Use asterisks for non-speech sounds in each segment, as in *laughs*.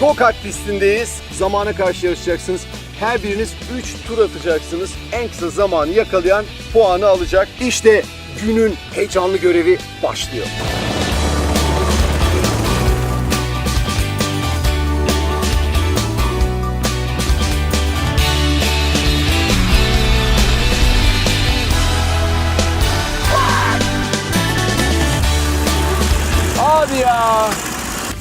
Go kart pistindeyiz. Zamana karşı yarışacaksınız. Her biriniz 3 tur atacaksınız. En kısa zamanı yakalayan puanı alacak. İşte günün heyecanlı görevi başlıyor. Abi ya.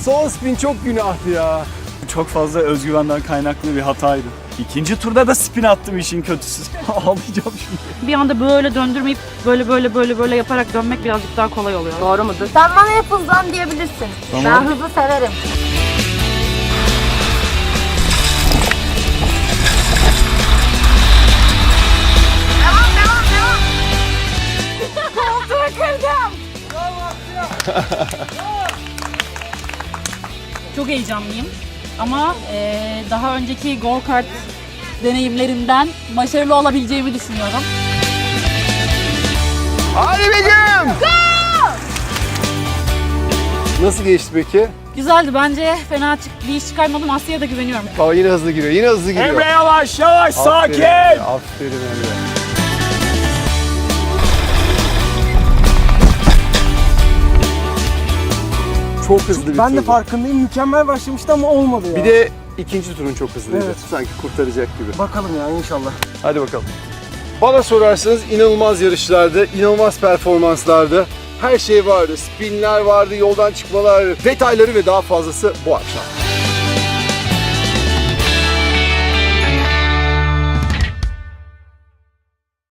Son spin çok günahtı ya. Çok fazla özgüvenden kaynaklı bir hataydı. İkinci turda da spin attım işin kötüsü. *laughs* Ağlayacağım şimdi. Bir anda böyle döndürmeyip böyle böyle böyle böyle yaparak dönmek birazcık daha kolay oluyor. Doğru mudur? Sen bana hep hızlan diyebilirsin. Tamam. Ben hızlı severim. Devam devam devam. *laughs* Koltuğu kırdım. *laughs* Çok heyecanlıyım. Ama eee, daha önceki go kart deneyimlerimden başarılı olabileceğimi düşünüyorum. Hadi Begüm! Nasıl geçti peki? Güzeldi bence. Fena çık bir iş çıkarmadım. Asya'ya da güveniyorum. Baba yine hızlı giriyor. Yine hızlı giriyor. Emre yavaş yavaş Aferin sakin. Emre, Aferin Emre. Çok hızlı bir Ben de farkındayım. Mükemmel başlamıştı ama olmadı ya. Bir de ikinci turun çok hızlıydı. Evet. Sanki kurtaracak gibi. Bakalım ya inşallah. Hadi bakalım. Bana sorarsanız inanılmaz yarışlardı, inanılmaz performanslardı. Her şey vardı. Spinler vardı, yoldan çıkmalar, detayları ve daha fazlası bu akşam.